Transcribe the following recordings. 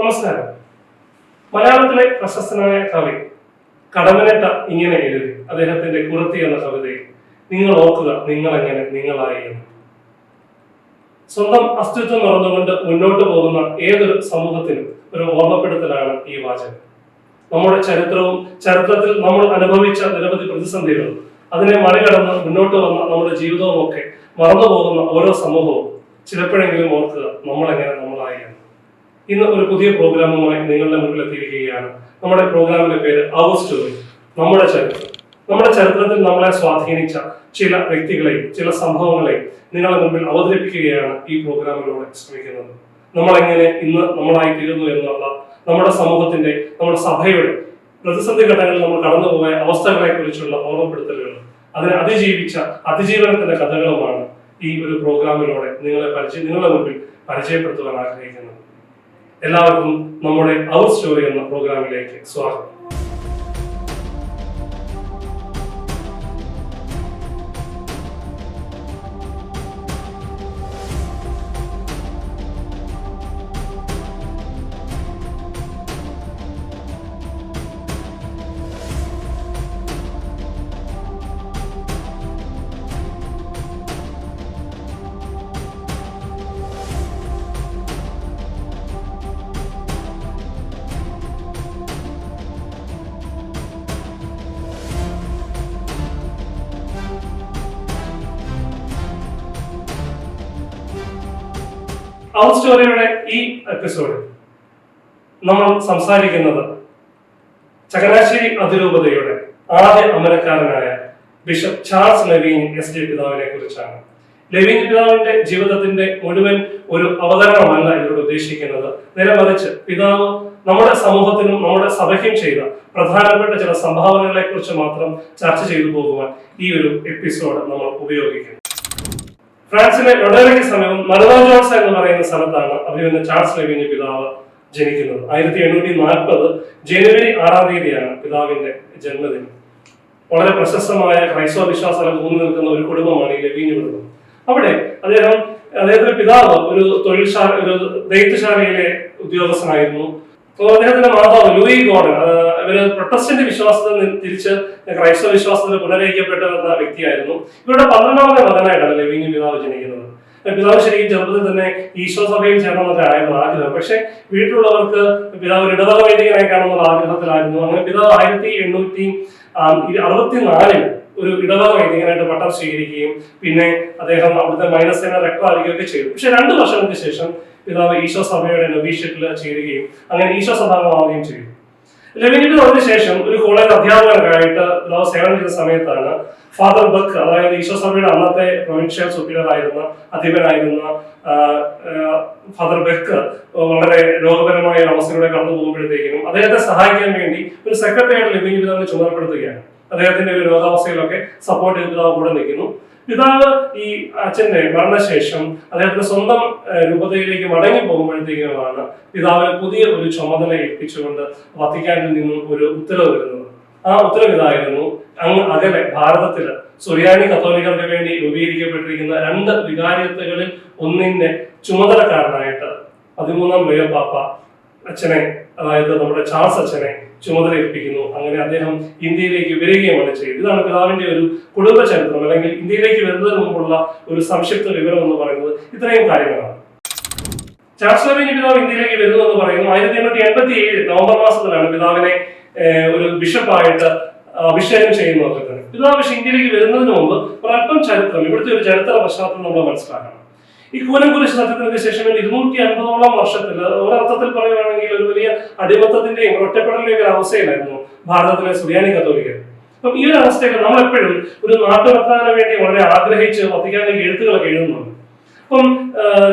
നമസ്കാരം മലയാളത്തിലെ പ്രശസ്തനായ കവി കടമനേട്ട ഇങ്ങനെ എഴുതി അദ്ദേഹത്തിന്റെ കുറത്തി എന്ന കവിതയിൽ നിങ്ങൾ ഓർക്കുക നിങ്ങൾ എങ്ങനെ നിങ്ങളായി എന്ന്. സ്വന്തം അസ്തിത്വം മറന്നുകൊണ്ട് മുന്നോട്ട് പോകുന്ന ഏതൊരു സമൂഹത്തിനും ഒരു ഓർമ്മപ്പെടുത്തലാണ് ഈ വാചകം. നമ്മുടെ ചരിത്രവും ചരിത്രത്തിൽ നമ്മൾ അനുഭവിച്ച നിരവധി പ്രതിസന്ധികളും അതിനെ മറികടന്ന് മുന്നോട്ട് വന്ന നമ്മുടെ ജീവിതവും ഒക്കെ മറന്നു പോകുന്ന ഓരോ സമൂഹവും ചിലപ്പോഴെങ്കിലും ഓർക്കുക നമ്മളെങ്ങനെ നമ്മളായി. ഇന്ന് ഒരു പുതിയ പ്രോഗ്രാമുമായി നിങ്ങളുടെ മുമ്പിൽ എത്തിയിരിക്കുകയാണ് നമ്മുടെ പ്രോഗ്രാമിന്റെ പേര് അവർ സ്റ്റോറി നമ്മുടെ ചരിത്രം. നമ്മുടെ ചരിത്രത്തിൽ നമ്മളെ സ്വാധീനിച്ച ചില വ്യക്തികളെയും ചില സംഭവങ്ങളെയും നിങ്ങളുടെ മുമ്പിൽ അവതരിപ്പിക്കുകയാണ് ഈ പ്രോഗ്രാമിലൂടെ ശ്രമിക്കുന്നത്. നമ്മളെങ്ങനെ ഇന്ന് നമ്മളായി തീരുന്നു എന്നുള്ള നമ്മുടെ സമൂഹത്തിന്റെ നമ്മുടെ സഭയുടെ പ്രതിസന്ധി ഘട്ടങ്ങളിൽ നമ്മൾ കടന്നുപോയ അവസ്ഥകളെ കുറിച്ചുള്ള ഓർമ്മപ്പെടുത്തലുകൾ. അതിനെ അതിജീവിച്ച അതിജീവനത്തിന്റെ കഥകളുമാണ് ഈ ഒരു പ്രോഗ്രാമിലൂടെ നിങ്ങളെ പരിചയം നിങ്ങളുടെ മുമ്പിൽ പരിചയപ്പെടുത്തുവാൻ ആഗ്രഹിക്കുന്നത്. എല്ലാവർക്കും നമ്മുടെ അവർ സ്റ്റോറി എന്ന പ്രോഗ്രാമിലേക്ക് സ്വാഗതം. അവർ സ്റ്റോറിയുടെ ഈ എപ്പിസോഡിൽ നമ്മൾ സംസാരിക്കുന്നത് ചങ്ങനാശ്ശേരി അതിരൂപതയുടെ ആദ്യ അമരക്കാരനായ bishop Charles Lavigne S D പിതാവിനെ കുറിച്ചാണ്. ലെവീൻ പിതാവിന്റെ ജീവിതത്തിന്റെ മുഴുവൻ ഒരു അവതരണമല്ല ഇതിലൂടെ ഉദ്ദേശിക്കുന്നത്. നേരെ മറിച്ച് പിതാവ് നമ്മുടെ സമൂഹത്തിനും നമ്മുടെ സഭയ്ക്കും ചെയ്ത പ്രധാനപ്പെട്ട ചില സംഭാവനകളെ കുറിച്ച് മാത്രം ചർച്ച ചെയ്തു പോകുവാൻ ഈ ഒരു എപ്പിസോഡ് നമ്മൾ ഉപയോഗിക്കുന്നു. ഫ്രാൻസിലെ ലൊഡേറയ്ക്ക് സമീപം ജോൺസ് എന്ന് പറയുന്ന സ്ഥലത്താണ് അഭിമന്യ ചാൾസ് ലെവിന്റെ പിതാവ് ജനിക്കുന്നത്. ആയിരത്തി എണ്ണൂറ്റി നാൽപ്പത് ജനുവരി ആറാം തീയതിയാണ് പിതാവിന്റെ ജന്മദിനം. വളരെ പ്രശസ്തമായ ക്രൈസ്തവ വിശ്വാസം ഊന്നി നിൽക്കുന്ന ഒരു കുടുംബമാണ് ഈ ലവീന് കുടുംബം. അവിടെ അദ്ദേഹം അദ്ദേഹത്തിന്റെ പിതാവ് ഒരു തൊഴിൽശാല ഒരു ദൈത്യശാലയിലെ ഉദ്യോഗസ്ഥനായിരുന്നു. അപ്പോൾ അദ്ദേഹത്തിന്റെ മാതാവ് ലൂയി ഗോഡൻ ഇവർ പ്രൊട്ടസ്റ്റന്റ് വിശ്വാസത്തിൽ തിരിച്ച് ക്രൈസ്തവ വിശ്വാസത്തിൽ പുനരയിക്കപ്പെട്ട വ്യക്തിയായിരുന്നു. ഇവരുടെ പന്ത്രണ്ടാമത്തെ മകനായിട്ടാണ് ലെവിങ് പിതാവ് ജനിക്കുന്നത്. പിതാവ് ശരിക്കും ചെറുപ്പത്തിൽ തന്നെ ഈശോ സഭയിൽ ചേരണമെന്നൊക്കെ ആയിരുന്നു ആഗ്രഹം. പക്ഷെ വീട്ടിലുള്ളവർക്ക് പിതാവ് ഇടവക വൈദികനായി കാണുന്ന ആഗ്രഹത്തിലായിരുന്നു. അങ്ങനെ പിതാവ് ആയിരത്തി എണ്ണൂറ്റി അറുപത്തിനാലിൽ ഒരു ഇടവക വൈദികനായിട്ട് പട്ടം സ്വീകരിക്കുകയും പിന്നെ അദ്ദേഹം അവിടുത്തെ മൈനസ് സേന റെക്ടർ ആയിരിക്കുകയൊക്കെ ചെയ്തു. പക്ഷെ രണ്ട് വർഷങ്ങൾക്ക് ശേഷം പിതാവ് ഈശോ സഭയുടെ നവീഷ്യത്തിൽ ചേരുകയും അങ്ങനെ ഈശോ സഭാംഗമാവുകയും ചെയ്തു ലവിനിയുടെ വന്നതിന് ശേഷം ഒരു കോളേജ് അധ്യാപകനായിട്ട് പിതാവ് സേവനം ചെയ്ത സമയത്താണ് ഫാദർ ബക്ക് അതായത് ഈശോ സഭയുടെ അന്നത്തെ പ്രൊവിൻഷ്യൽ സുപ്പീരിയർ ആയിരുന്ന അധിപനായിരുന്ന ഫാദർ ബെക്ക് വളരെ രോഗപരമായ ഒരു അവസ്ഥയിലൂടെ കടന്നു പോകുമ്പോഴത്തേക്കും അദ്ദേഹത്തെ സഹായിക്കാൻ വേണ്ടി ഒരു സെക്രട്ടറിയായിട്ട് ലിവിംഗ് പിതാവിനെ ചുമതലപ്പെടുത്തുകയാണ്. അദ്ദേഹത്തിന്റെ ഒരു രോഗാവസ്ഥയിലൊക്കെ സപ്പോർട്ട് ചെയ്ത് പിതാവ് കൂടെ നിൽക്കുന്നു. പിതാവ് ഈ അച്ഛന്റെ മരണശേഷം അദ്ദേഹത്തിന്റെ സ്വന്തം രൂപതയിലേക്ക് മടങ്ങി പോകുമ്പോഴത്തേക്കുമാണ് പിതാവിന് പുതിയ ഒരു ചുമതല ഏൽപ്പിച്ചുകൊണ്ട് വത്തിക്കാനിൽ നിന്നും ഒരു ഉത്തരവ് വരുന്നത്. ആ ഉത്തരവ് ഇതായിരുന്നു അങ്ങ് അകലെ ഭാരതത്തിൽ സുറിയാനി കത്തോലിക്കർക്ക് വേണ്ടി രൂപീകരിക്കപ്പെട്ടിരിക്കുന്ന രണ്ട് വികാരിയത്തുകളിൽ ഒന്നിന്റെ ചുമതലക്കാരനായിട്ട് പതിമൂന്നാം മേയോ പാപ്പ അച്ഛനെ അതായത് നമ്മുടെ ചാൾസ് അച്ഛനെ ചുമതല ഏൽപ്പിക്കുന്നു അങ്ങനെ അദ്ദേഹം ഇന്ത്യയിലേക്ക് വരികയുമാണ് ചെയ്തത് ഇതാണ് പിതാവിന്റെ ഒരു കുടുംബ ചരിത്രം അല്ലെങ്കിൽ ഇന്ത്യയിലേക്ക് വരുന്നതിന് മുമ്പുള്ള ഒരു സംക്ഷിപ്ത വിവരം എന്ന് പറയുന്നത് ഇത്രയും കാര്യങ്ങളാണ്. ചാൾസ് ലവിന്റെ പിതാവ് ഇന്ത്യയിലേക്ക് വരുന്നു എന്ന് പറയുന്നു ആയിരത്തി എണ്ണൂറ്റി എൺപത്തി ഏഴ് നവംബർ മാസത്തിലാണ് പിതാവിനെ ഒരു ബിഷപ്പായിട്ട് അഭിഷേകം ചെയ്യുന്നതൊക്കെ തന്നെ. പിതാവ് പക്ഷേ ഇന്ത്യയിലേക്ക് വരുന്നതിന് മുമ്പ് ഒരല്പം ചരിത്രം ഇവിടുത്തെ ഒരു ചരിത്ര പശ്ചാത്തലം നമ്മൾ മനസ്സിലാക്കണം. ഈ കൂനംകുരിശ് സത്യത്തിന് ശേഷം ഇരുന്നൂറ്റി അൻപതോളം വർഷത്തിൽ ഒരർത്ഥത്തിൽ പറയുകയാണെങ്കിൽ ഒരു വലിയ അടിമത്തത്തിന്റെയും ഒറ്റപ്പെടലിന്റെയും ഒരു അവസ്ഥയിലായിരുന്നു ഭാരതത്തിലെ സുറിയാനി കത്തോലിക്കർ അപ്പം ഈ ഒരു അവസ്ഥയിൽ നമ്മൾ എപ്പോഴും ഒരു നാട്ടുവർത്താനം വേണ്ടി വളരെ ആഗ്രഹിച്ച് വത്തിക്കാനിലേക്ക് എഴുത്തുകളൊക്കെ എഴുതുന്നുണ്ട്. അപ്പം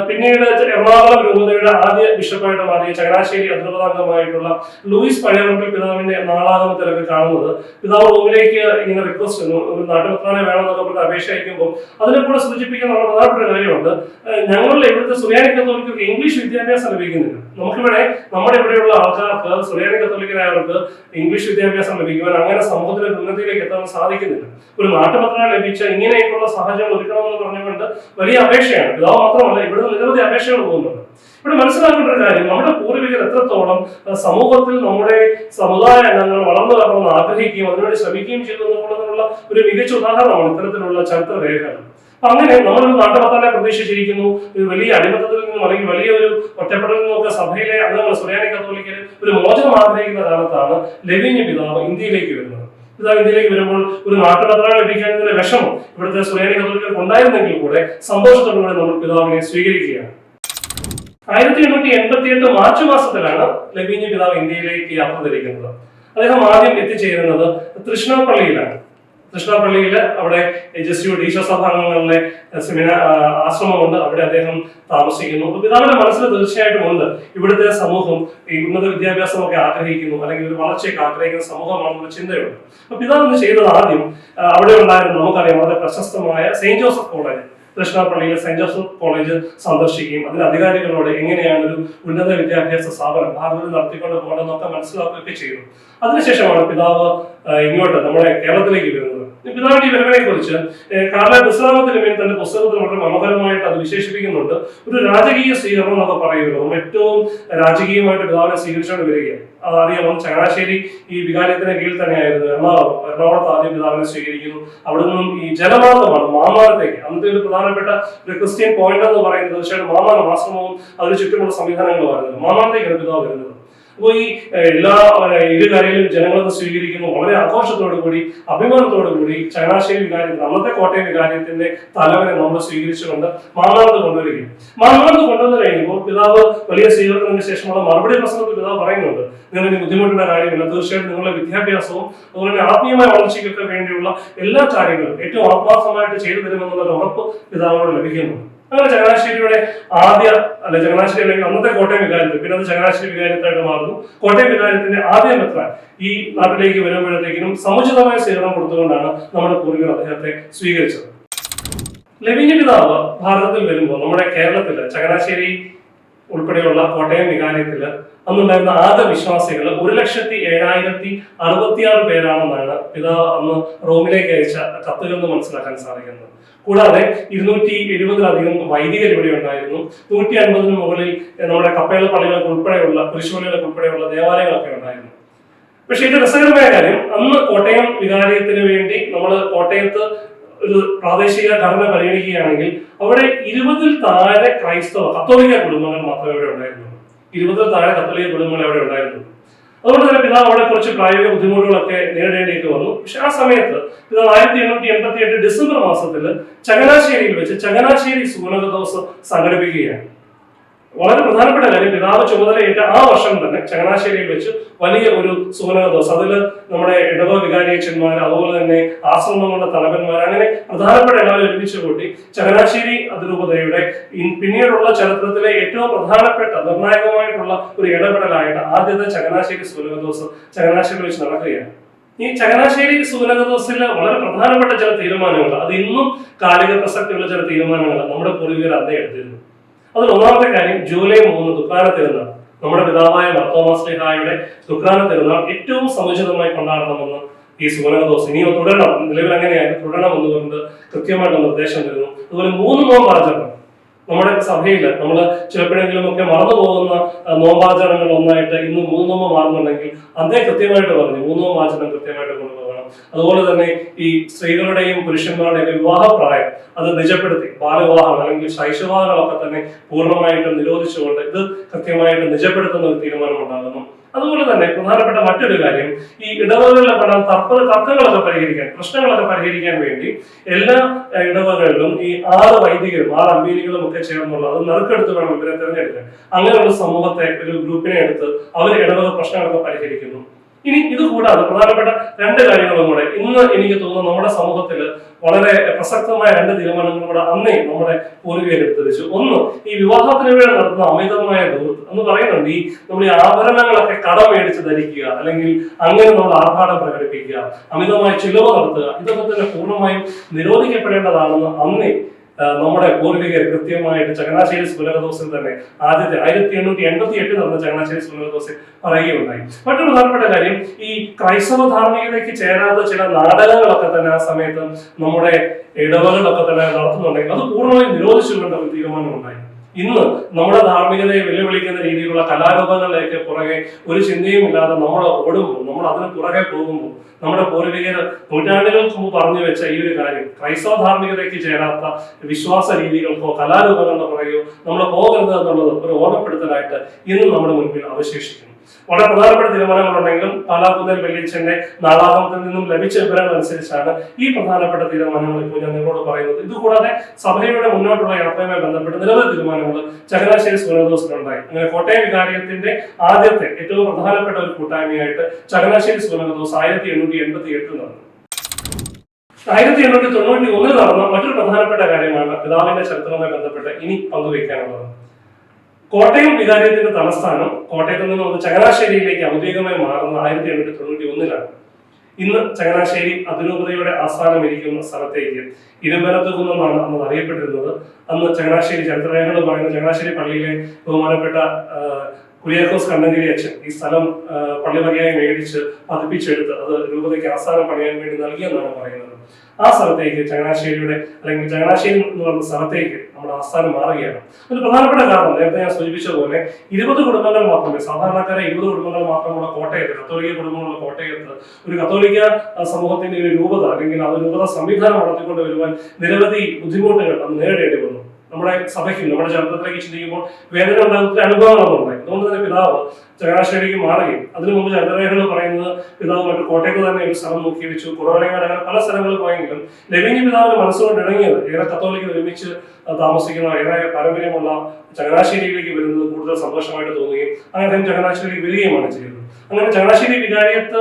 പിന്നീട് എറണാകുളം രൂപതയുടെ ആദ്യ ബിഷപ്പായിട്ട് മാറിയ ചങ്ങനാശ്ശേരി അതിർവതാംഗമായിട്ടുള്ള ലൂയിസ് പഴയവർക്കൽ പിതാവിന്റെ നാളാഗമത്തിലൊക്കെ കാണുന്നത്. പിതാവ് റൂമിലേക്ക് ഇങ്ങനെ റിക്വസ്റ്റ് ചെയ്യുന്നു ഒരു നാട്ടുപത്രാനെ വേണമെന്നൊക്കെ പറഞ്ഞ് അപേക്ഷ അയക്കുമ്പോൾ അതിനെ കൂടെ സൂചിപ്പിക്കുന്ന പ്രധാനപ്പെട്ട കാര്യമുണ്ട്. ഞങ്ങളുടെ ഇവിടുത്തെ സുറിയാനി കത്തോലിക്കർക്ക് ഇംഗ്ലീഷ് വിദ്യാഭ്യാസം ലഭിക്കുന്നില്ല. നമുക്കിവിടെ നമ്മുടെ ഇവിടെയുള്ള ആൾക്കാർക്ക് സുറിയാനി കത്തോലിക്കനായവർക്ക് ഇംഗ്ലീഷ് വിദ്യാഭ്യാസം ലഭിക്കുവാൻ അങ്ങനെ സമൂഹത്തിലെ ഉന്നതിയിലേക്ക് എത്താൻ സാധിക്കുന്നില്ല. ഒരു നാട്ടുപത്രം ലഭിച്ച ഇങ്ങനെയൊക്കെയുള്ള സാഹചര്യം ഒരുക്കണമെന്ന് പറഞ്ഞുകൊണ്ട് വലിയ അപേക്ഷയാണ്. പിതാവ് മാത്രമല്ല ഇവിടെ നിരവധി അപേക്ഷകൾ പോകുന്നുണ്ട്. ഇവിടെ മനസ്സിലാക്കേണ്ട ഒരു കാര്യം നമ്മുടെ പൂർവികർ എത്രത്തോളം സമൂഹത്തിൽ നമ്മുടെ സമുദായ അംഗങ്ങൾ വളർന്നു വരണമെന്ന് ആഗ്രഹിക്കുകയും അതിനുവേണ്ടി ശ്രമിക്കുകയും ചെയ്തു ഒരു മികച്ച ഉദാഹരണമാണ് ഇത്തരത്തിലുള്ള ചരിത്ര രേഖകൾ അങ്ങനെ നമ്മളൊരു നാട്ടുപത്താനെ പ്രതീക്ഷിച്ചിരിക്കുന്നു. വലിയ അടിമത്തത്തിൽ നിന്നും അല്ലെങ്കിൽ വലിയ ഒരു ഒറ്റപ്പെടലിൽ നിന്നൊക്കെ സഭയിലെ അംഗങ്ങൾ സുറിയാനി കത്തോലിക്കൽ ഒരു മോചനം ആഗ്രഹിക്കുന്ന കാലത്താണ് ലവിഞ്ഞ പിതാവ് ഇന്ത്യയിലേക്ക് വരുന്നത്. പിതാവ് ഇന്ത്യയിലേക്ക് വരുമ്പോൾ ഒരു നാട്ടുപത്രം ലഭിക്കുന്നതിന്റെ വിഷമം. ഇവിടുത്തെ സുറേനി കത്തോലിക്കർക്ക് ഉണ്ടായിരുന്നെങ്കിൽ കൂടെ സന്തോഷത്തോടുകൂടെ നമ്മൾ പിതാവിനെ സ്വീകരിക്കുകയാണ്. ആയിരത്തി എണ്ണൂറ്റി എൺപത്തി എട്ട് മാർച്ച് മാസത്തിലാണ് ലബീഞ്ഞ് പിതാവ് ഇന്ത്യയിലേക്ക് യാത്ര തിരിക്കുന്നത്. അദ്ദേഹം ആദ്യം എത്തിച്ചേരുന്നത് തൃഷ്ണാപ്പള്ളിയിലാണ് തൃഷ്ണാപ്പള്ളിയിൽ അവിടെ ജസ്റ്റിയുടെ ഈശോ സഭാംഗങ്ങളിലെ സെമിനാർ ആശ്രമമുണ്ട്. അവിടെ അദ്ദേഹം താമസിക്കുന്നു. പിതാവിന്റെ മനസ്സിൽ തീർച്ചയായിട്ടും ഉണ്ട്. ഇവിടുത്തെ സമൂഹം ഈ ഉന്നത വിദ്യാഭ്യാസമൊക്കെ ആഗ്രഹിക്കുന്നു അല്ലെങ്കിൽ ഒരു വളർച്ചയൊക്കെ ആഗ്രഹിക്കുന്ന സമൂഹമാണെന്നുള്ള ചിന്തയുണ്ട്. അപ്പൊ പിതാവ് ചെയ്തത് ആദ്യം അവിടെ ഉണ്ടായിരുന്ന നമുക്കറിയാം വളരെ പ്രശസ്തമായ സെയിന്റ് ജോസഫ് കോളേജ്. കൃഷ്ണപള്ളിയിലെ സെന്റ് ജോസഫ് കോളേജ് സന്ദർശിക്കുകയും അതിന്റെ അധികാരികളോട് എങ്ങനെയാണ് ഒരു ഉന്നത വിദ്യാഭ്യാസ സ്ഥാപനം ഭാരതത്തിൽ നടത്തിക്കൊണ്ട് പോകണമെന്നൊക്കെ മനസ്സിലാക്കുകയൊക്കെ ചെയ്തു. അതിനുശേഷമാണ് പിതാവ് ഇങ്ങോട്ട് നമ്മുടെ കേരളത്തിലേക്ക് വരുന്നത്. പിതാവിന്റെ വരവിനെ കുറിച്ച് കാർല മേൽ തന്റെ പുസ്തകത്തിൽ വളരെ മനോഹരമായിട്ട് അത് വിശേഷിപ്പിക്കുന്നുണ്ട്. ഒരു രാജകീയ സ്വീകരണം എന്നൊക്കെ പറയുന്നത് നമ്മൾ ഏറ്റവും രാജകീയമായിട്ട് പിതാവിനെ സ്വീകരിച്ചുകൊണ്ട് വരികയാണ്. അതറിയാം ചങ്ങനാശ്ശേരി ഈ വികാരത്തിന് കീഴിൽ തന്നെയായിരുന്നു. എറണാകുളം എറണാകുളത്ത് ആദ്യം പിതാവിനെ സ്വീകരിക്കുന്നു. അവിടെ നിന്നും ഈ ജലമാർഗമാണ് മാമാനത്തേക്ക് അന്നത്തെ ഒരു പ്രധാനപ്പെട്ട ഒരു ക്രിസ്ത്യൻ പോയിന്റ് എന്ന് പറയുന്നത് തീർച്ചയായിട്ടും മാമാനം ആശ്രമവും അതിന് ചുറ്റുമുള്ള സംവിധാനങ്ങളുമായിരുന്നു വരുന്നത് മാമാനത്തേക്കാണ് പിതാവ് വരുന്നത്. അപ്പോൾ ഈ എല്ലാ ഇരുകരയിലും ജനങ്ങളൊന്ന് സ്വീകരിക്കുന്നു. വളരെ ആഘോഷത്തോടു കൂടി അഭിമാനത്തോടു കൂടി ചങ്ങനാശ്ശേരി വികാരത്തിൽ അന്നത്തെ കോട്ടയം വികാരത്തിന്റെ തലവനെ നമ്മൾ സ്വീകരിച്ചുകൊണ്ട് മാമാനത്ത് കൊണ്ടുവരികയും മാമാനത്ത് കൊണ്ടുവന്നു കഴിയുമ്പോൾ പിതാവ് വലിയ സ്വീകരണത്തിന് ശേഷമുള്ള മറുപടി പ്രസംഗത്തിൽ പിതാവ് പറയുന്നുണ്ട് നിങ്ങൾക്ക് ബുദ്ധിമുട്ടുള്ള കാര്യമില്ല തീർച്ചയായിട്ടും നിങ്ങളുടെ വിദ്യാഭ്യാസവും അതുപോലെ തന്നെ ആത്മീയമായ വളർച്ചയ്ക്കൊക്കെ വേണ്ടിയുള്ള എല്ലാ കാര്യങ്ങളും ഏറ്റവും ആത്മാർത്ഥമായിട്ട് ചെയ്തു തരുമെന്നുള്ള ഉറപ്പ് പിതാവിനോട് ലഭിക്കുന്നു അങ്ങനെ ചങ്ങനാശ്ശേരിയുടെ ആദ്യ അല്ല ചങ്ങനാശ്ശേരി അന്നത്തെ കോട്ടയം വികാരത്തിൽ പിന്നെ അത് ചങ്ങനാശ്ശേരി വികാരത്തായിട്ട് മാറുന്നു. കോട്ടയം വികാരത്തിന്റെ ആദ്യ മെത്ര ഈ നാട്ടിലേക്ക് വരുമ്പോഴത്തേക്കിനും സമുചിതമായ സേവനം കൊടുത്തുകൊണ്ടാണ് നമ്മുടെ പൂർവികർ അദ്ദേഹത്തെ സ്വീകരിച്ചത്. ലവിന്റെ പിതാവ് ഭാരതത്തിൽ വരുമ്പോൾ നമ്മുടെ കേരളത്തിൽ ചങ്ങനാശ്ശേരി ഉൾപ്പെടെയുള്ള കോട്ടയം വികാരത്തിൽ അന്നുണ്ടായിരുന്ന ആദ്യ വിശ്വാസികൾ ഒരു ലക്ഷത്തി ഏഴായിരത്തി അറുപത്തിയാറ് പേരാണെന്നാണ് പിതാവ് അന്ന് റോമിലേക്ക് അയച്ച നിന്ന് മനസ്സിലാക്കാൻ സാധിക്കുന്നത്. കൂടാതെ ഇരുന്നൂറ്റി എഴുപതിലധികം വൈദികർ ഇവിടെ ഉണ്ടായിരുന്നു. നൂറ്റി അൻപതിന് മുകളിൽ നമ്മുടെ കപ്പേള പള്ളികൾക്ക് ഉൾപ്പെടെയുള്ള കുരിശുപള്ളികൾക്ക് ഉൾപ്പെടെയുള്ള ദേവാലയങ്ങളൊക്കെ ഉണ്ടായിരുന്നു. പക്ഷെ ഇത് രസകരമായ കാര്യം അന്ന് കോട്ടയം വികാരത്തിന് വേണ്ടി നമ്മൾ കോട്ടയത്ത് ഒരു പ്രാദേശിക ഘടന പരിഗണിക്കുകയാണെങ്കിൽ അവിടെ ഇരുപതിൽ താഴെ ക്രൈസ്തവ കത്തോലിക്ക കുടുംബങ്ങൾ മാത്രമേ അവിടെ ഉണ്ടായിരുന്നുള്ളൂ. ഇരുപതിൽ താഴെ കത്തോലിക കുടുംബങ്ങൾ അവിടെ ഉണ്ടായിരുന്നുള്ളൂ അതുകൊണ്ട് തന്നെ പിതാവ് അവിടെ കുറച്ച് പ്രായോഗിക ബുദ്ധിമുട്ടുകളൊക്കെ നേരിടേണ്ടിയിട്ട് വന്നു. പക്ഷെ ആ സമയത്ത് പിതാവ് ആയിരത്തി എണ്ണൂറ്റി എൺപത്തി എട്ട് ഡിസംബർ മാസത്തിൽ ചങ്ങനാശ്ശേരിയിൽ വെച്ച് ചങ്ങനാശ്ശേരി സൂനക ദിവസം സംഘടിപ്പിക്കുകയാണ്. വളരെ പ്രധാനപ്പെട്ട കാര്യം പിതാവ് ചുമതലയേറ്റ ആ വർഷം തന്നെ ചങ്ങനാശ്ശേരിയിൽ വെച്ച് വലിയ ഒരു സുഗമന ദോസ് അതിൽ നമ്മുടെ ഇടവ വികാരിയച്ചന്മാർ അതുപോലെ തന്നെ ആശ്രമങ്ങളുടെ തലവന്മാർ അങ്ങനെ പ്രധാനപ്പെട്ട എല്ലാവരും ഒരുമിച്ച് കൂട്ടി ചങ്ങനാശ്ശേരി അതിരൂപതയുടെ പിന്നീടുള്ള ചരിത്രത്തിലെ ഏറ്റവും പ്രധാനപ്പെട്ട നിർണായകമായിട്ടുള്ള ഒരു ഇടപെടലായിട്ട് ആദ്യത്തെ ചങ്ങനാശ്ശേരി സുഗമന ദോസ് ചങ്ങനാശ്ശേരി വെച്ച് നടക്കുകയാണ്. ഈ ചങ്ങനാശ്ശേരി സൂനക ദിവസത്തിൽ വളരെ പ്രധാനപ്പെട്ട ചില തീരുമാനങ്ങൾ അത് ഇന്നും കാലിക പ്രസക്തിയുള്ള ചില തീരുമാനങ്ങൾ നമ്മുടെ പൂർവികർ അന്നേ എടുത്തിരുന്നു. അതിൽ ഒന്നാമത്തെ കാര്യം ജൂലൈ മൂന്ന് ദുഃഖാന തിരുനാൾ. നമ്മുടെ പിതാവായ മർത്തോമാസ്ലിഹായുടെ ദുഃഖാന തിരുനാൾ ഏറ്റവും സമുചിതമായി കൊണ്ടാടണമെന്ന് ഈ സുഗമന ദിവസം ഇനിയോ തുടരണം. നിലവിൽ അങ്ങനെയായിരുന്നു തുടരണം എന്നുകൊണ്ട് കൃത്യമായിട്ട് നിർദ്ദേശം തരുന്നു. അതുപോലെ മൂന്ന് നോമ്പാചരണം. നമ്മുടെ സഭയിൽ നമ്മൾ ചിലപ്പോഴെങ്കിലും ഒക്കെ മറന്നു പോകുന്ന നോമ്പാചരണങ്ങൾ ഒന്നായിട്ട് ഇന്ന് മൂന്ന് നോമ്പ് മാറുന്നുണ്ടെങ്കിൽ അതേ കൃത്യമായിട്ട് പറഞ്ഞു. മൂന്ന് നോമ്പാചരണം കൃത്യമായിട്ട് കൊണ്ടുപോകണം. അതുപോലെ തന്നെ ഈ സ്ത്രീകളുടെയും പുരുഷന്മാരുടെയും വിവാഹ പ്രായം അത് നിജപ്പെടുത്തി. ബാലവിവാഹം അല്ലെങ്കിൽ ശൈശവാഹങ്ങളൊക്കെ തന്നെ പൂർണമായിട്ടും നിരോധിച്ചുകൊണ്ട് ഇത് കൃത്യമായിട്ട് നിജപ്പെടുത്തുന്ന ഒരു തീരുമാനം ഉണ്ടാകുന്നു അതുപോലെ തന്നെ പ്രധാനപ്പെട്ട മറ്റൊരു കാര്യം ഈ ഇടവകളിലെ പണം തർക്ക തർക്കങ്ങളൊക്കെ പരിഹരിക്കാൻ പ്രശ്നങ്ങളൊക്കെ പരിഹരിക്കാൻ വേണ്ടി എല്ലാ ഇടവകളിലും ഈ ആറ് വൈദികരും ആറ് അമ്പീലികളും ഒക്കെ ചേർന്നുള്ള അത് നറുക്കെടുത്ത് വേണം ഇവരെ തിരഞ്ഞെടുക്കാൻ. അങ്ങനെയുള്ള സമൂഹത്തെ ഒരു ഗ്രൂപ്പിനെ എടുത്ത് അവർ ഇടവക പ്രശ്നങ്ങളൊക്കെ പരിഹരിക്കുന്നു. ഇനി ഇത് കൂടാതെ പ്രധാനപ്പെട്ട രണ്ട് കാര്യങ്ങളും കൂടെ ഇന്ന് എനിക്ക് തോന്നുന്നു നമ്മുടെ സമൂഹത്തിൽ വളരെ പ്രസക്തമായ രണ്ട് തീരുമാനങ്ങളും കൂടെ അന്നേ നമ്മുടെ പൂർവികർ വെച്ചു ഒന്ന് ഈ വിവാഹത്തിന് വേണ്ടി നടത്തുന്ന അമിതമായ ദൂർത്ത് എന്ന് പറയുന്നുണ്ട്. ഈ നമ്മൾ ഈ ആഭരണങ്ങളൊക്കെ കടം മേടിച്ച് ധരിക്കുക അല്ലെങ്കിൽ അങ്ങനെ നമ്മൾ ആർഭാടം പ്രകടിപ്പിക്കുക അമിതമായ ചിലവ് നടത്തുക ഇതൊക്കെ തന്നെ പൂർണമായും നിരോധിക്കപ്പെടേണ്ടതാണെന്ന് അന്നേ നമ്മുടെ പൂർവികർ കൃത്യമായിട്ട് ചങ്ങനാശ്ശേരി സ്ഫുലകദോസിൽ തന്നെ ആദ്യത്തെ ആയിരത്തി എണ്ണൂറ്റി എൺപത്തി എട്ടിൽ നടന്ന ചങ്ങനാശ്ശേരി സ്ഫുലകദോസിൽ പറയുകയുണ്ടായി. മറ്റൊരു പ്രധാനപ്പെട്ട കാര്യം ഈ ക്രൈസ്തവ ധാർമ്മികതയ്ക്ക് ചേരാത്ത ചില നാടകങ്ങളൊക്കെ തന്നെ ആ സമയത്ത് നമ്മുടെ ഇടവകളൊക്കെ തന്നെ നടത്തുന്നുണ്ടെങ്കിൽ അത് പൂർണമായും നിരോധിച്ചുകൊണ്ട് ഒരു തീരുമാനമുണ്ടായി. ഇന്ന് നമ്മുടെ ധാർമ്മികതയെ വെല്ലുവിളിക്കുന്ന രീതിയിലുള്ള കലാരൂപങ്ങളിലേക്ക് പുറകെ ഒരു ചിന്തയും ഇല്ലാതെ നമ്മൾ ഓടുമ്പോൾ നമ്മൾ അതിന് പുറകെ പോകുമ്പോൾ നമ്മുടെ പൂർവികർ നൂറ്റാണ്ടുകൾക്ക് മുമ്പ് പറഞ്ഞു വെച്ച ഈ ഒരു കാര്യം ക്രൈസ്തവ ധാർമ്മികതയ്ക്ക് ചേരാത്ത വിശ്വാസ രീതികൾക്കോ കലാരൂപങ്ങളുടെ പുറകെയോ നമ്മൾ പോകരുത് എന്നുള്ളത് ഒരു ഓർമ്മപ്പെടുത്തലായിട്ട് ഇന്ന് നമ്മുടെ മുൻപിൽ അവശേഷിക്കുന്നു. വളരെ പ്രധാനപ്പെട്ട തീരുമാനങ്ങളുണ്ടെങ്കിലും പാലാകുന്നൽ വെള്ളിച്ചന്റെ നാളാകമത്തിൽ നിന്നും ലഭിച്ച വിവരങ്ങൾ അനുസരിച്ചാണ് ഈ പ്രധാനപ്പെട്ട തീരുമാനങ്ങൾ ഇപ്പോൾ ഞാൻ നിങ്ങളോട് പറയുന്നത്. ഇതുകൂടാതെ സഭയുടെ മുന്നോട്ടുള്ള യാത്രയുമായി ബന്ധപ്പെട്ട് നിരവധി തീരുമാനങ്ങൾ ചങ്ങനാശ്ശേരി സുഗനദോസിലുണ്ടായി അങ്ങനെ കോട്ടയം വികാരിയത്തിന്റെ ആദ്യത്തെ ഏറ്റവും പ്രധാനപ്പെട്ട ഒരു കൂട്ടായ്മയായിട്ട് ചങ്ങനാശ്ശേരി സുഗനദോസ് ആയിരത്തി എണ്ണൂറ്റി എൺപത്തി എട്ടിൽ നടന്നു. ആയിരത്തി എണ്ണൂറ്റി തൊണ്ണൂറ്റി ഒന്നിൽ നടന്ന മറ്റൊരു പ്രധാനപ്പെട്ട കാര്യമാണ് പിതാവിന്റെ ചരിത്രവുമായി ബന്ധപ്പെട്ട് ഇനി പങ്കുവയ്ക്കാനുള്ളത്. കോട്ടയം വികാരത്തിന്റെ തലസ്ഥാനം കോട്ടയത്ത് നിന്ന് വന്ന് ചങ്ങനാശ്ശേരിയിലേക്ക് ഔദ്യോഗികമായി മാറുന്നത് ആയിരത്തി എണ്ണൂറ്റി തൊണ്ണൂറ്റി ഒന്നിലാണ്. ഇന്ന് ചങ്ങനാശ്ശേരി അതിരൂപതയുടെ ആസ്ഥാനം ഇരിക്കുന്ന സ്ഥലത്തേക്ക് ഇരുമ്പലത്ത് കുന്നെന്നാണ് അന്ന് അറിയപ്പെട്ടിരുന്നത്. അന്ന് ചങ്ങനാശ്ശേരി ചരിത്രരേഖകൾ പറയുന്ന ചങ്ങനാശ്ശേരി പള്ളിയിലെ ബഹുമാനപ്പെട്ട കുര്യാക്കോസ് കണ്ണങ്കിരി അച്ഛൻ ഈ സ്ഥലം ആ, പള്ളി വകയായി മേടിച്ച് പതിപ്പിച്ചെടുത്ത് അത് രൂപതയ്ക്ക് ആസ്ഥാനം പണിയാൻ വേണ്ടി നൽകിയെന്നാണ് പറയുന്നത്. ആ സ്ഥലത്തേക്ക് ചങ്ങനാശ്ശേരിയുടെ അല്ലെങ്കിൽ ചങ്ങനാശ്ശേരി എന്ന് പറഞ്ഞ സ്ഥലത്തേക്ക് നമ്മുടെ ആസ്ഥാനം മാറുകയാണ്. ഒരു പ്രധാനപ്പെട്ട കാരണം നേരത്തെ ഞാൻ സൂചിപ്പിച്ചതുപോലെ ഇരുപത് കുടുംബങ്ങൾ മാത്രമേ സാധാരണക്കാരെ ഇരുപത് കുടുംബങ്ങൾ മാത്രമുള്ള കോട്ടയത്ത് കത്തോലിക്ക കുടുംബങ്ങളുള്ള കോട്ടയത്ത് ഒരു കത്തോലിക്ക സമൂഹത്തിന്റെ ഒരു രൂപത അല്ലെങ്കിൽ അത് രൂപത സംവിധാനം വളർത്തിക്കൊണ്ട് വരുവാൻ നിരവധി ബുദ്ധിമുട്ടുകൾ അന്ന് നേരിടേണ്ടി വന്നു. നമ്മുടെ സഭയ്ക്കും നമ്മുടെ ചരിത്രത്തിലേക്ക് ചിന്തിക്കുമ്പോൾ വേദന ഉണ്ടാകുന്ന അനുഭവങ്ങളൊന്നും ഉണ്ടായി അതുകൊണ്ട് തന്നെ പിതാവ് ചങ്ങനാശ്ശേരിക്ക് മാറുകയും അതിനു മുമ്പ് ചരിത്രരേഖകൾ പറയുന്നത് പിതാവ് മറ്റു കോട്ടയത്ത് തന്നെ ഒരു സ്ഥലം നോക്കി വെച്ചു. കുറവലങ്ങാട് അങ്ങനെ പല സ്ഥലങ്ങളിൽ പോയെങ്കിലും ലവീഞ്ഞ പിതാവിന് മനസ്സുകൊണ്ട് ഇണങ്ങിയത്. ഏറെ കത്തോലിക്ക് ഒരുമിച്ച് താമസിക്കുന്ന ഏറെ പാരമ്പര്യമുള്ള ചങ്ങനാശ്ശേരിയിലേക്ക് വരുന്നത് കൂടുതൽ സന്തോഷമായിട്ട് തോന്നുകയും അദ്ദേഹം ചങ്ങനാശ്ശേരി വരികയുമാണ് ചെയ്യുന്നത്. അങ്ങനെ ചങ്ങനാശ്ശേരി വികാരിയത്ത്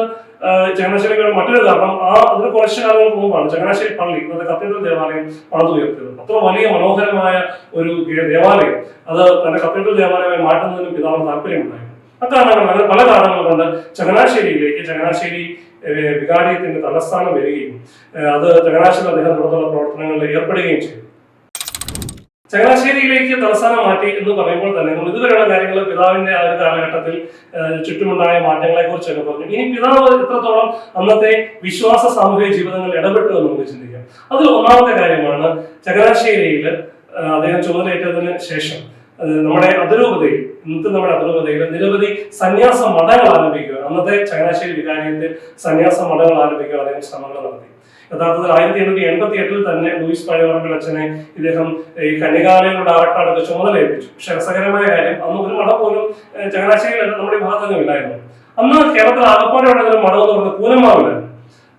ചങ്ങനാശ്ശേരി മറ്റൊരു കാരണം ആ അതിന് കുറച്ച് കാലങ്ങൾക്ക് മുമ്പാണ് ചങ്ങനാശ്ശേരി പള്ളി അതായത് കത്തീഡ്രൽ ദേവാലയം പണിതുയർത്തിയത് അത്ര വലിയ മനോഹരമായ ഒരു ദേവാലയം. അത് തന്റെ കത്തീഡ്രൽ ദേവാലയമായി മാറ്റുന്നതിനും പിതാവിന് താല്പര്യമുണ്ടായിരുന്നു. അക്കാരണങ്ങൾ അങ്ങനെ പല കാരണങ്ങൾ കൊണ്ട് ചങ്ങനാശ്ശേരിയിലേക്ക് ചങ്ങനാശ്ശേരി വികാരിയത്തിന്റെ തലസ്ഥാനം വരികയും അത് ചങ്ങനാശ്ശേരി അദ്ദേഹം തുടർന്നുള്ള പ്രവർത്തനങ്ങളിൽ ഏർപ്പെടുകയും ചെയ്തു. ചങ്ങനാശ്ശേരിയിലേക്ക് തലസ്ഥാനം മാറ്റി എന്ന് പറയുമ്പോൾ തന്നെ നമ്മൾ ഇതുവരെയുള്ള കാര്യങ്ങൾ പിതാവിന്റെ ആ ഒരു കാലഘട്ടത്തിൽ ചുറ്റുമുണ്ടായ മാറ്റങ്ങളെ കുറിച്ചൊക്കെ പറഞ്ഞു. ഇനി പിതാവ് എത്രത്തോളം അന്നത്തെ വിശ്വാസ സാമൂഹിക ജീവിതങ്ങൾ ഇടപെട്ടു എന്ന് നമുക്ക് ചിന്തിക്കാം. അതിൽ ഒന്നാമത്തെ കാര്യമാണ് ചങ്ങനാശ്ശേരിയിൽ അദ്ദേഹം ചുമതലയേറ്റതിന് ശേഷം നമ്മുടെ അതിരൂപതയിൽ ഇന്നത്തെ നമ്മുടെ അതിരൂപതയിൽ നിരവധി സന്യാസ മതങ്ങൾ ആരംഭിക്കുക. അന്നത്തെ ചങ്ങനാശ്ശേരി വികാരിയത്തിൽ സന്യാസ മതങ്ങൾ ആരംഭിക്കുക അദ്ദേഹം ശ്രമങ്ങൾ നടത്തി. യഥാർത്ഥത്തിൽ ആയിരത്തി എണ്ണൂറ്റി എൺപത്തി എട്ടിൽ തന്നെ ലൂയിസ് പഴയവറമ്പിൽ അച്ഛനെ ഇദ്ദേഹം ഈ കന്യകാലയങ്ങളുടെ ആറട്ടാടൊക്കെ ചുമതല ഏൽപ്പിച്ചു പക്ഷെ രസകരമായ കാര്യം അന്ന് ഒരു മഠം പോലും ചങ്ങനാശ്ശേരിയിലല്ല നമ്മുടെ ഭാഗത്തൊന്നും ഇല്ലായിരുന്നു. അന്ന് കേരളത്തിൽ ആകപ്പാടെ ഉണ്ടെങ്കിലും മഠം എന്ന് പറയുന്നത് കൂനമാവിലായിരുന്നു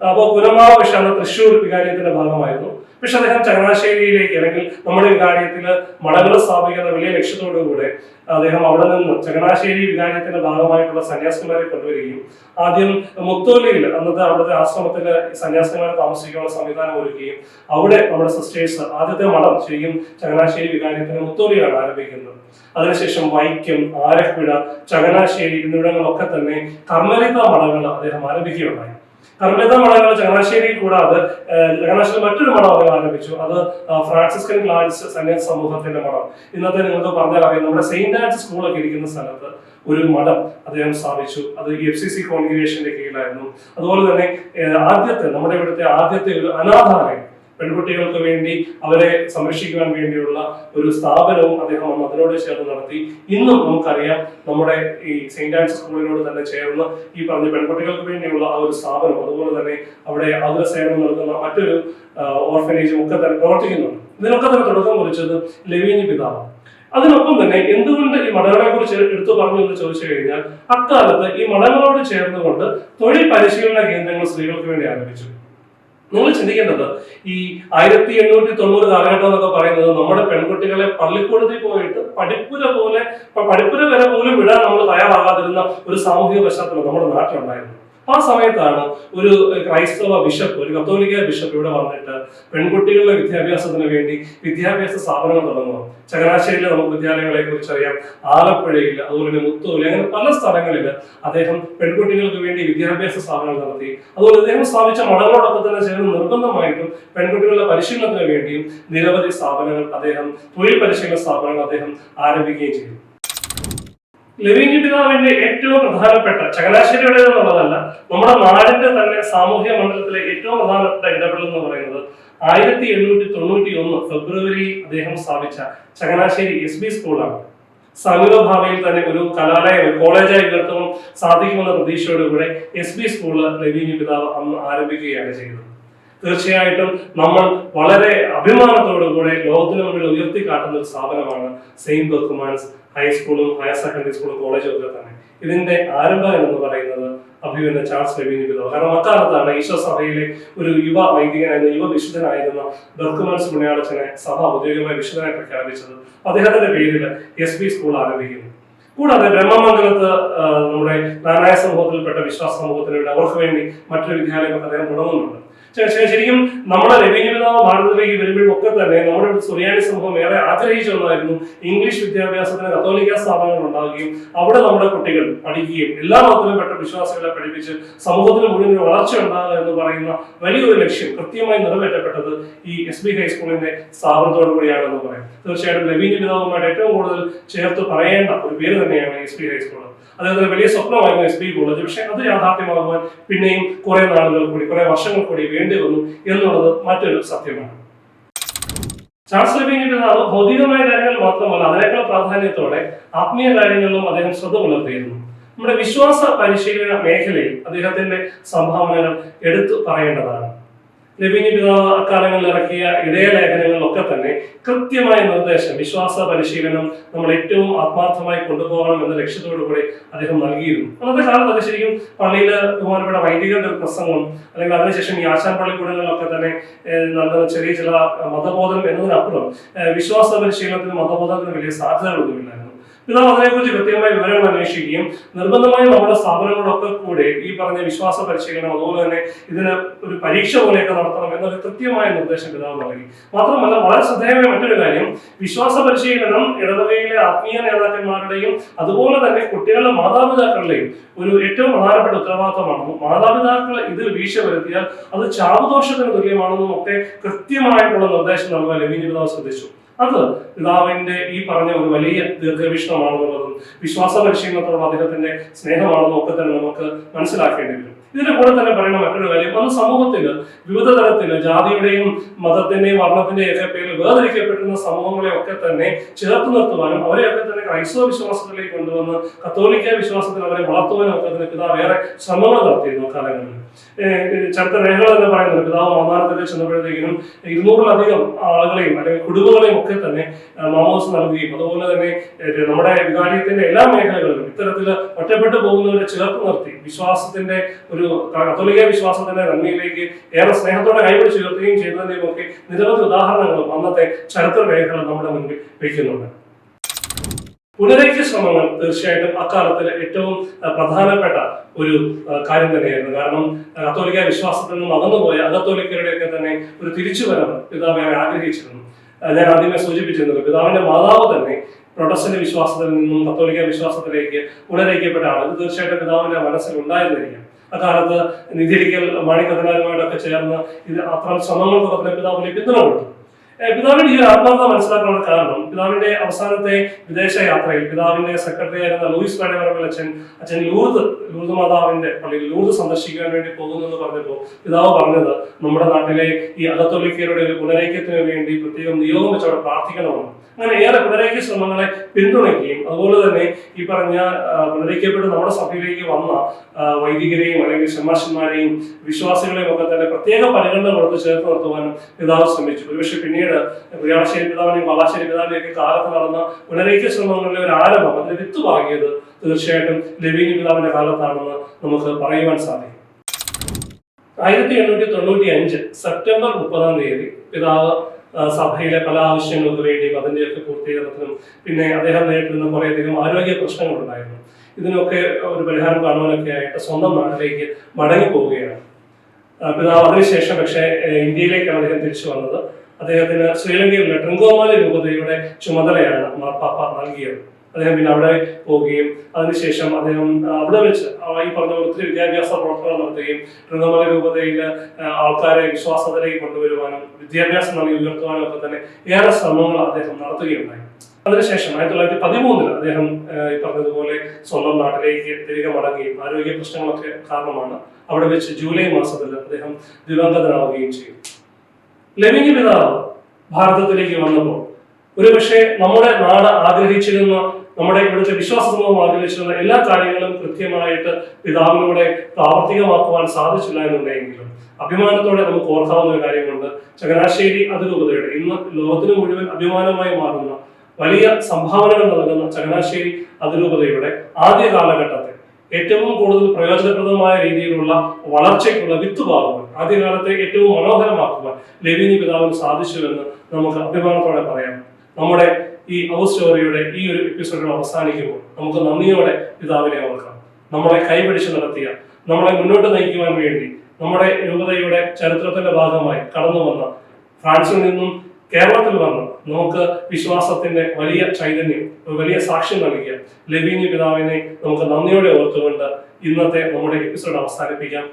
അപ്പോൾ കുലമാവ് പക്ഷെ അന്ന് തൃശ്ശൂർ വികാരിയത്തിന്റെ ഭാഗമായിരുന്നു. പക്ഷെ അദ്ദേഹം ചങ്ങനാശ്ശേരിയിലേക്ക് അല്ലെങ്കിൽ നമ്മുടെ വികാരത്തിൽ മടകൾ സ്ഥാപിക്കുന്ന വലിയ ലക്ഷ്യത്തോടു കൂടെ അദ്ദേഹം അവിടെ നിന്ന് ചങ്ങനാശ്ശേരി വികാരത്തിന്റെ ഭാഗമായിട്ടുള്ള സന്യാസിമാരെ കൊണ്ടുവരികയും ആദ്യം മുത്തോലിയിൽ അന്നത്തെ അവിടുത്തെ ആശ്രമത്തിൽ സന്യാസിമാരെ താമസിക്കാനുള്ള സംവിധാനം ഒരുക്കുകയും അവിടെ നമ്മുടെ സിസ്റ്റേഴ്സ് ആദ്യത്തെ മഠം ശരിക്കും ചങ്ങനാശ്ശേരി വികാരിയത്തിന് മുത്തോലിയാണ് ആരംഭിക്കുന്നത്. അതിനുശേഷം വൈക്കം ആരപ്പുഴ ചങ്ങനാശ്ശേരി എന്നിവിടങ്ങളൊക്കെ തന്നെ കർമ്മലിത മഠങ്ങൾ അദ്ദേഹം ആരംഭിക്കുകയുണ്ടായി. കർമ്മലിത മഠങ്ങൾ ചങ്ങനാശ്ശേരി കൂടാതെ ചങ്ങനാശ്ശേരി മറ്റൊരു മഠം അവർ ആരംഭിച്ചു. അത് ഫ്രാൻസിസ്കൻ ക്ലാരിസ് സന്യാസ സമൂഹത്തിന്റെ മഠം ഇന്നത്തെ നിങ്ങൾക്ക് പറഞ്ഞാൽ അറിയാം നമ്മുടെ സെയിന്റ് ആൻഡ് സ്കൂളൊക്കെ ഇരിക്കുന്ന സ്ഥലത്ത് ഒരു മഠം അദ്ദേഹം സ്ഥാപിച്ചു. അത് എഫ് സി സി കോൺഗ്രിഗേഷന്റെ കീഴിലായിരുന്നു. അതുപോലെ തന്നെ ആദ്യത്തെ നമ്മുടെ ഇവിടുത്തെ ആദ്യത്തെ ഒരു അനാഥാലയം പെൺകുട്ടികൾക്ക് വേണ്ടി അവരെ സംരക്ഷിക്കുവാൻ വേണ്ടിയുള്ള ഒരു സ്ഥാപനവും അദ്ദേഹം അതിനോട് ചേർന്ന് നടത്തി. ഇന്നും നമുക്കറിയാം നമ്മുടെ ഈ സെയിന്റ് ആൻഡ് സ്കൂളിനോട് തന്നെ ചേർന്ന് ഈ പറഞ്ഞ പെൺകുട്ടികൾക്ക് വേണ്ടിയുള്ള ആ ഒരു സ്ഥാപനം അതുപോലെ തന്നെ അവിടെ ആതുര സേവനം നൽകുന്ന മറ്റൊരു ഓർഫനേജും ഒക്കെ തന്നെ പ്രവർത്തിക്കുന്നുണ്ട്. ഇതിനൊക്കെ തന്നെ തുടക്കം കുറിച്ചത് ലവീനി പിതാവ്. അതിനൊപ്പം തന്നെ എന്തുകൊണ്ട് ഈ മഠങ്ങളെ കുറിച്ച് എടുത്തു പറഞ്ഞു എന്ന് ചോദിച്ചു കഴിഞ്ഞാൽ അക്കാലത്ത് ഈ മഠങ്ങളോട് ചേർന്നുകൊണ്ട് തൊഴിൽ പരിശീലന കേന്ദ്രങ്ങൾ സ്ത്രീകൾക്ക് വേണ്ടി ആരംഭിച്ചു. നിങ്ങൾ ചിന്തിക്കേണ്ടത് ഈ ആയിരത്തി എണ്ണൂറ്റി തൊണ്ണൂറ് കാലഘട്ടം എന്നൊക്കെ പറയുന്നത് നമ്മുടെ പെൺകുട്ടികളെ പള്ളിക്കൂടത്തിൽ പോയിട്ട് പഠിപ്പുര പോലെ പഠിപ്പുര വരെ പോലും വിടാൻ നമ്മൾ തയ്യാറാകാതിരുന്ന ഒരു സാമൂഹിക പശ്ചാത്തലം നമ്മുടെ നാട്ടിലുണ്ടായിരുന്നു. ആ സമയത്താണ് ഒരു ക്രൈസ്തവ ബിഷപ്പ് ഒരു കത്തോലിക്ക ബിഷപ്പ് ഇവിടെ വന്നിട്ട് പെൺകുട്ടികളുടെ വിദ്യാഭ്യാസത്തിന് വേണ്ടി വിദ്യാഭ്യാസ സ്ഥാപനങ്ങൾ തുടങ്ങുന്നു. ചങ്ങനാശ്ശേരിയിലെ നമുക്ക് വിദ്യാലയങ്ങളെ കുറിച്ച് അറിയാം. ആലപ്പുഴയിൽ അതുപോലെ തന്നെ മുത്തൂര് അങ്ങനെ പല സ്ഥലങ്ങളിൽ അദ്ദേഹം പെൺകുട്ടികൾക്ക് വേണ്ടി വിദ്യാഭ്യാസ സ്ഥാപനങ്ങൾ നടത്തി. അതുപോലെ അദ്ദേഹം സ്ഥാപിച്ച മഠങ്ങളോടൊപ്പം തന്നെ ചേർന്ന് നിർബന്ധമായിട്ടും പെൺകുട്ടികളുടെ പരിശീലനത്തിന് വേണ്ടിയും നിരവധി സ്ഥാപനങ്ങൾ അദ്ദേഹം തൊഴിൽ പരിശീലന സ്ഥാപനങ്ങൾ അദ്ദേഹം ആരംഭിക്കുകയും ചെയ്തു. ലവിംഗി പിതാവിന്റെ ഏറ്റവും പ്രധാനപ്പെട്ട ചങ്ങനാശ്ശേരിയുടെ എന്നുള്ളതല്ല നമ്മുടെ നാടിന്റെ തന്നെ സാമൂഹ്യ മണ്ഡലത്തിലെ ഏറ്റവും പ്രധാനപ്പെട്ട ഇടപെടൽ എന്ന് പറയുന്നത് ആയിരത്തി എണ്ണൂറ്റി തൊണ്ണൂറ്റി ഒന്ന് ഫെബ്രുവരി അദ്ദേഹം സ്ഥാപിച്ച ചങ്ങനാശ്ശേരി എസ് ബി സ്കൂളാണ് സമീപഭാവിയിൽ തന്നെ ഒരു കലാലയം കോളേജായി ഉയർത്തവും സാധിക്കുമെന്ന പ്രതീക്ഷയോടുകൂടെ എസ് ബി സ്കൂൾ ലവീനി പിതാവ് അന്ന് ആരംഭിക്കുകയാണ് ചെയ്തത്. തീർച്ചയായിട്ടും നമ്മൾ വളരെ അഭിമാനത്തോടുകൂടെ ലോകത്തിന് മുന്നിൽ ഉയർത്തി കാട്ടുന്ന ഒരു സ്ഥാപനമാണ് സെയിന്റ് ബർക്കുമാൻസ് ഹൈസ്കൂളും ഹയർ സെക്കൻഡറി സ്കൂളും കോളേജും ഒക്കെ തന്നെ. ഇതിന്റെ ആരംഭം എന്ന് പറയുന്നത് അഭിമന്യ ചാൾസ് ലവീനി പിതാവ് കാരണം അക്കാലത്താണ് ഈശോ സഭയിലെ ഒരു യുവ വൈദികനായിരുന്ന യുവ വിശുദ്ധനായിരുന്ന ബർക്കുമാൻസ് പുണ്യാളച്ചനെ സഭ ഔദ്യോഗികമായി വിശുദ്ധനായി പ്രഖ്യാപിച്ചത്. അദ്ദേഹത്തിന്റെ പേരിൽ എസ് ബി സ്കൂൾ ആരംഭിക്കുന്നു. കൂടാതെ ബ്രഹ്മമംഗലത്ത് നമ്മുടെ നാനായ സമൂഹത്തിൽപ്പെട്ട വിശ്വാസ സമൂഹത്തിന് വേണ്ടി അവർക്ക് വേണ്ടി മറ്റൊരു വിദ്യാലയമൊക്കെ അദ്ദേഹം തുടങ്ങുന്നുണ്ട്. ശരിക്കും നമ്മുടെ പിതാവ് ഭാരതത്തിലേക്ക് വരുമ്പോഴും ഒക്കെ തന്നെ നമ്മുടെ സുറിയാനി സമൂഹം ഏറെ ആഗ്രഹിച്ചു വന്നായിരുന്നു ഇംഗ്ലീഷ് വിദ്യാഭ്യാസത്തിന് കത്തോലിക്ക സ്ഥാപനങ്ങൾ ഉണ്ടാവുകയും അവിടെ നമ്മുടെ കുട്ടികൾ പഠിക്കുകയും എല്ലാ മതത്തിലും പെട്ട വിശ്വാസികളെ പഠിപ്പിച്ച് സമൂഹത്തിന് മുഴുവൻ വളർച്ച ഉണ്ടാകുക എന്ന് പറയുന്ന വലിയൊരു ലക്ഷ്യം കൃത്യമായി നിറവേറ്റപ്പെട്ടത് ഈ എസ് ബി ഹൈസ്കൂളിന്റെ സ്ഥാപനത്തോടു കൂടിയാണെന്ന് പറയാം. തീർച്ചയായിട്ടും ലവീൻ പിതാവുമായിട്ട് ഏറ്റവും കൂടുതൽ ചേർത്ത് പറയേണ്ട ഒരു പേര് തന്നെയാണ് എസ് ബി ഹൈസ്കൂൾ. അതേപോലെ വലിയ സ്വപ്നമായിരുന്നു എസ് ബി കോളേജ്. പക്ഷെ അത് യാഥാർത്ഥ്യമാകുവാൻ പിന്നെയും കുറെ നാളുകൾ കൂടി കുറെ വർഷങ്ങൾ കൂടി വേണ്ടി വന്നു എന്നുള്ളത് മറ്റൊരു സത്യമാണ്. ചാൾസ് ലിബിങ്ങിന്റെ പിതാവ് ഭൗതികമായ കാര്യങ്ങൾ മാത്രമല്ല അതിനേക്കാൾ പ്രാധാന്യത്തോടെ ആത്മീയ കാര്യങ്ങളിലും അദ്ദേഹം ശ്രദ്ധ പുലർത്തിയിരുന്നു. നമ്മുടെ വിശ്വാസ പരിശീലന മേഖലയിൽ അദ്ദേഹത്തിന്റെ സംഭാവനകൾ എടുത്തു പറയേണ്ടതാണ്. ലബീനി പിതാവ് അക്കാലങ്ങളിൽ ഇറക്കിയ ഇടയലേഖനങ്ങളിലൊക്കെ തന്നെ കൃത്യമായ നിർദ്ദേശം വിശ്വാസ പരിശീലനം നമ്മൾ ഏറ്റവും ആത്മാർത്ഥമായി കൊണ്ടുപോകണം എന്ന ലക്ഷ്യത്തോടു കൂടി അദ്ദേഹം നൽകിയിരുന്നു. അന്നത്തെ കാലത്തൊക്കെ ശരിക്കും പള്ളിയിൽ ബഹുമാനപ്പെട്ട വൈദികരുടെ ഒരു പ്രസംഗം അല്ലെങ്കിൽ അതിനുശേഷം ഈ ആശാൻ പള്ളിക്കൂടങ്ങളിലൊക്കെ തന്നെ നൽകുന്ന ചെറിയ ചില മതബോധനം എന്നതിനപ്പുറം വിശ്വാസ പരിശീലനത്തിന് മതബോധനത്തിന് വലിയ സാധ്യതകളൊന്നുമില്ലായിരുന്നു. പിതാവ് അതിനെക്കുറിച്ച് കൃത്യമായി വിവരങ്ങൾ അന്വേഷിക്കുകയും നിർബന്ധമായും നമ്മുടെ സ്ഥാപനങ്ങളൊക്കെ കൂടെ ഈ പറഞ്ഞ വിശ്വാസ പരിശീലനം അതുപോലെ തന്നെ ഇതിന് ഒരു പരീക്ഷ പോലെയൊക്കെ നടത്തണം എന്നൊരു കൃത്യമായ നിർദ്ദേശം പിതാവ് നൽകി. മാത്രമല്ല വളരെ ശ്രദ്ധേയമായ മറ്റൊരു കാര്യം വിശ്വാസ പരിശീലനം ഇടവകയിലെ ആത്മീയ നേതാക്കന്മാരുടെയും അതുപോലെ തന്നെ കുട്ടികളുടെ മാതാപിതാക്കളുടെയും ഒരു ഏറ്റവും പ്രധാനപ്പെട്ട ഉത്തരവാദിത്തമാണെന്നും മാതാപിതാക്കൾ ഇതിൽ വീഴ്ച വരുത്തിയാൽ അത് ചാവുദോഷത്തിന് തുല്യമാണെന്നും ഒക്കെ കൃത്യമായിട്ടുള്ള നിർദ്ദേശം നൽകാൻ ലവീൻ പിതാവ് ശ്രദ്ധിച്ചു. അത് പിതാവിന്റെ ഈ പറഞ്ഞ ഒരു വലിയ ദീർഘവീക്ഷണമാണെന്നുള്ളതും വിശ്വാസ പരിശീലനത്തോടുള്ള അദ്ദേഹത്തിന്റെ സ്നേഹമാണെന്നും ഒക്കെ തന്നെ നമുക്ക് മനസ്സിലാക്കേണ്ടി വരും. ഇതിന്റെ കൂടെ തന്നെ പറയുന്ന മറ്റൊരു കാര്യം അന്ന് സമൂഹത്തിൽ വിവിധ തരത്തിൽ ജാതിയുടെയും മതത്തിന്റെയും വർണത്തിന്റെയും ഒക്കെ പേരിൽ വേർതിരിക്കപ്പെട്ടിരുന്ന സമൂഹങ്ങളെ ഒക്കെ തന്നെ ചേർത്ത് നിർത്തുവാനും അവരെയൊക്കെ തന്നെ ക്രൈസ്തവ വിശ്വാസത്തിലേക്ക് കൊണ്ടുവന്ന് കത്തോലിക്ക വിശ്വാസത്തിൽ അവരെ വളർത്തുവാനും ഒക്കെ തന്നെ പിതാവ് ഏറെ ശ്രമങ്ങൾ നടത്തിയിരുന്നു കാലങ്ങളിൽ ചരിത്ര രേഖകൾ തന്നെ പറയുന്നുണ്ട് പിതാവ് മാതാനത്തിൽ ചെന്നപ്പോഴത്തേക്കിനും ഇരുന്നൂറിലധികം ആളുകളെയും അല്ലെങ്കിൽ കുടുംബങ്ങളെയും ഒക്കെ തന്നെ മാമോസ് നൽകുകയും അതുപോലെ തന്നെ നമ്മുടെ വികാരിയത്തിന്റെ എല്ലാ മേഖലകളിലും ഇത്തരത്തിൽ ഒറ്റപ്പെട്ടു പോകുന്നവരെ ചേർത്ത് നിർത്തി വിശ്വാസത്തിന്റെ ഒരു കത്തോലിക വിശ്വാസത്തിന്റെ നന്മയിലേക്ക് ഏറെ സ്നേഹത്തോടെ കൈപിടിച്ച് ഉയർത്തുകയും ചെയ്തതിന്റെയും ഒക്കെ നിരവധി ഉദാഹരണങ്ങളും അന്നത്തെ ചരിത്ര രേഖകൾ നമ്മുടെ മുൻപിൽ വയ്ക്കുന്നുണ്ട് പുനരൈക്യ ശ്രമങ്ങൾ തീർച്ചയായിട്ടും അക്കാലത്തിൽ ഏറ്റവും പ്രധാനപ്പെട്ട ഒരു കാര്യം തന്നെയായിരുന്നു. കാരണം കത്തോലിക്ക വിശ്വാസത്തിൽ നിന്നും അകന്നുപോയ അകത്തോലിക്കരുടെയൊക്കെ തന്നെ ഒരു തിരിച്ചുവരവ് പിതാവ് ഞാൻ ആഗ്രഹിച്ചിരുന്നു. ഞാൻ ആദ്യമേ സൂചിപ്പിച്ചിരുന്നത് പിതാവിന്റെ മാതാവ് തന്നെ പ്രൊട്ടസ്റ്റന്റ് വിശ്വാസത്തിൽ നിന്നും കത്തോലിക്ക വിശ്വാസത്തിലേക്ക് പുനരൈക്യപ്പെട്ട ആളുകൾ തീർച്ചയായിട്ടും പിതാവിന്റെ മനസ്സിൽ ഉണ്ടായിരുന്നിരിക്കും. അക്കാലത്ത് നിധിരിക്കൽ മാണിക്കഥനാരുമായിട്ടൊക്കെ ചേർന്ന് ഇത് അത്തരം ശ്രമങ്ങൾക്കൊക്കെ പിതാവിനെ പിന്തുണ കൊടുത്തു. പിതാവിന്റെ ഈ ഒരു ആത്മാർത്ഥത മനസ്സിലാക്കാനുള്ള കാരണം പിതാവിന്റെ അവസാനത്തെ വിദേശ യാത്രയിൽ പിതാവിന്റെ സെക്രട്ടറി ആയിരുന്ന ലൂയിസ് വേണവറകൾ അച്ഛൻ അച്ഛൻ ലൂർദ് ലൂർദ് മാതാവിന്റെ പള്ളിയിൽ ലൂർദ് സന്ദർശിക്കാൻ വേണ്ടി പോകുന്നു എന്ന് പറഞ്ഞപ്പോൾ പിതാവ് പറഞ്ഞത് നമ്മുടെ നാട്ടിലെ ഈ അകത്തൊലിക്കരുടെ ഒരു പുനരൈക്യത്തിന് വേണ്ടി പ്രത്യേകം നിയോഗം വെച്ച് അവിടെ പ്രാർത്ഥിക്കണമെന്ന്. അങ്ങനെ ഏറെ പുനരൈക്യ ശ്രമങ്ങളെ പിന്തുണയ്ക്കുകയും അതുപോലെ തന്നെ ഈ പറഞ്ഞ പുനരൈക്യപ്പെട്ട് നമ്മുടെ സഭയിലേക്ക് വന്ന വൈദികരെയും അല്ലെങ്കിൽ ഷമാഷന്മാരെയും വിശ്വാസികളെയും ഒക്കെ തന്നെ പ്രത്യേക പരിഗണന കൊടുത്ത് ചേർത്ത് നിർത്തുവാനും പിതാവ് ശ്രമിച്ചു. ഒരുപക്ഷെ പിന്നീട് കുര്യാളശ്ശേരി പിതാവിനെയും വളാശ്ശേരി പിതാവിനെയും ഒക്കെ കാലത്ത് നടന്ന പുനരൈക്യ ശ്രമങ്ങളുടെ ഒരു ആരംഭം അതിന് വിത്ത് വാങ്ങിയത് തീർച്ചയായിട്ടും ലവീനി പിതാവിന്റെ കാലത്താണെന്ന് നമുക്ക് പറയുവാൻ സാധിക്കും. ആയിരത്തി എണ്ണൂറ്റി തൊണ്ണൂറ്റി അഞ്ച് സെപ്റ്റംബർ മുപ്പതാം തീയതി പിതാവ് സഭയിലെ പല ആവശ്യങ്ങൾക്ക് വേണ്ടിയും അതിന്റെയൊക്കെ പൂർത്തീകരണത്തിനും പിന്നെ അദ്ദേഹം നേരിട്ടിരുന്ന കുറേയധികം ആരോഗ്യ പ്രശ്നങ്ങളുണ്ടായിരുന്നു. ഇതിനൊക്കെ ഒരു പരിഹാരം കാണുവാനൊക്കെ ആയിട്ട് സ്വന്തം നാട്ടിലേക്ക് മടങ്ങി പോവുകയാണ് പിതാവ് അതിനുശേഷം പക്ഷേ ഇന്ത്യയിലേക്കാണ് അദ്ദേഹം തിരിച്ചു വന്നത്. അദ്ദേഹത്തിന് ശ്രീലങ്കയിലെ ട്രിങ്കോമാലി രൂപതയുടെ ചുമതലയാണ് മാർപ്പാപ്പ നൽകിയത്. അദ്ദേഹം പിന്നെ അവിടെ പോവുകയും അതിനുശേഷം അദ്ദേഹം അവിടെ വെച്ച് ഈ പറഞ്ഞ ഒത്തിരി വിദ്യാഭ്യാസ പ്രവർത്തനം നടത്തുകയും ട്രിങ്കോമാല രൂപതയിൽ ആൾക്കാരെ വിശ്വാസത്തിലേക്ക് കൊണ്ടുവരുവാനും വിദ്യാഭ്യാസം നൽകി ഉയർത്തുവാനും ഒക്കെ തന്നെ ഏറെ ശ്രമങ്ങൾ അദ്ദേഹം നടത്തുകയുണ്ടായി. അതിനുശേഷം ആയിരത്തി തൊള്ളായിരത്തി പതിമൂന്നിൽ അദ്ദേഹം ഈ പറഞ്ഞതുപോലെ സ്വന്തം നാട്ടിലേക്ക് തിരികെ മടങ്ങുകയും ആരോഗ്യ പ്രശ്നങ്ങളൊക്കെ കാരണമാണ് അവിടെ വെച്ച് ജൂലൈ മാസത്തിൽ അദ്ദേഹം ദിവംഗതനാവുകയും ചെയ്തു. ലെവിനി പിതാവ് ഭാരതത്തിലേക്ക് വന്നപ്പോൾ. ഒരുപക്ഷെ നമ്മുടെ നാട് ആഗ്രഹിച്ചിരുന്ന നമ്മുടെ ഇവിടുത്തെ വിശ്വാസ ആഗ്രഹിച്ചിരുന്ന എല്ലാ കാര്യങ്ങളും കൃത്യമായിട്ട് പിതാവിലൂടെ പ്രാവർത്തികമാക്കുവാൻ സാധിച്ചില്ല എന്നുണ്ടെങ്കിലും അഭിമാനത്തോടെ നമുക്ക് ഓർക്കാവുന്ന ഒരു കാര്യമുണ്ട്. ചങ്ങനാശ്ശേരി അതിരൂപതയുടെ ഇന്ന് ലോകത്തിന് മുഴുവൻ അഭിമാനമായി മാറുന്ന വലിയ സംഭാവനകൾ നൽകുന്ന ചങ്ങനാശ്ശേരി അതിരൂപതയുടെ ആദ്യ കാലഘട്ടത്തിൽ ഏറ്റവും കൂടുതൽ പ്രയോജനപ്രദമായ രീതിയിലുള്ള വളർച്ചയ്ക്കുള്ള വിത്ത് വിത്തുപാകുവാൻ ആദ്യകാലത്തെ ഏറ്റവും മനോഹരമാക്കുവാൻ ലെവിനി പിതാവിന് സാധിച്ചുവെന്ന് നമുക്ക് അഭിമാനത്തോടെ പറയാം. നമ്മുടെ ഈ ഹൗസ് സ്റ്റോറിയുടെ ഈ ഒരു എപ്പിസോഡിൽ അവസാനിക്കുമ്പോൾ നമുക്ക് നന്ദിയോടെ പിതാവിനെ ഓർക്കാം. നമ്മളെ കൈപിടിച്ച് നടത്തിയ നമ്മളെ മുന്നോട്ട് നയിക്കുവാൻ വേണ്ടി നമ്മുടെ രൂപതയുടെ ചരിത്രത്തിന്റെ ഭാഗമായി കടന്നു വന്ന ഫ്രാൻസിൽ നിന്നും കേരളത്തിൽ വന്ന് നമുക്ക് വിശ്വാസത്തിന്റെ വലിയ ചൈതന്യം വലിയ സാക്ഷ്യം നൽകിയ ലവീനി പിതാവിനെ നമുക്ക് നന്ദിയോടെ ഓർത്തുകൊണ്ട് ഇന്നത്തെ നമ്മുടെ എപ്പിസോഡ് അവസാനിപ്പിക്കാം.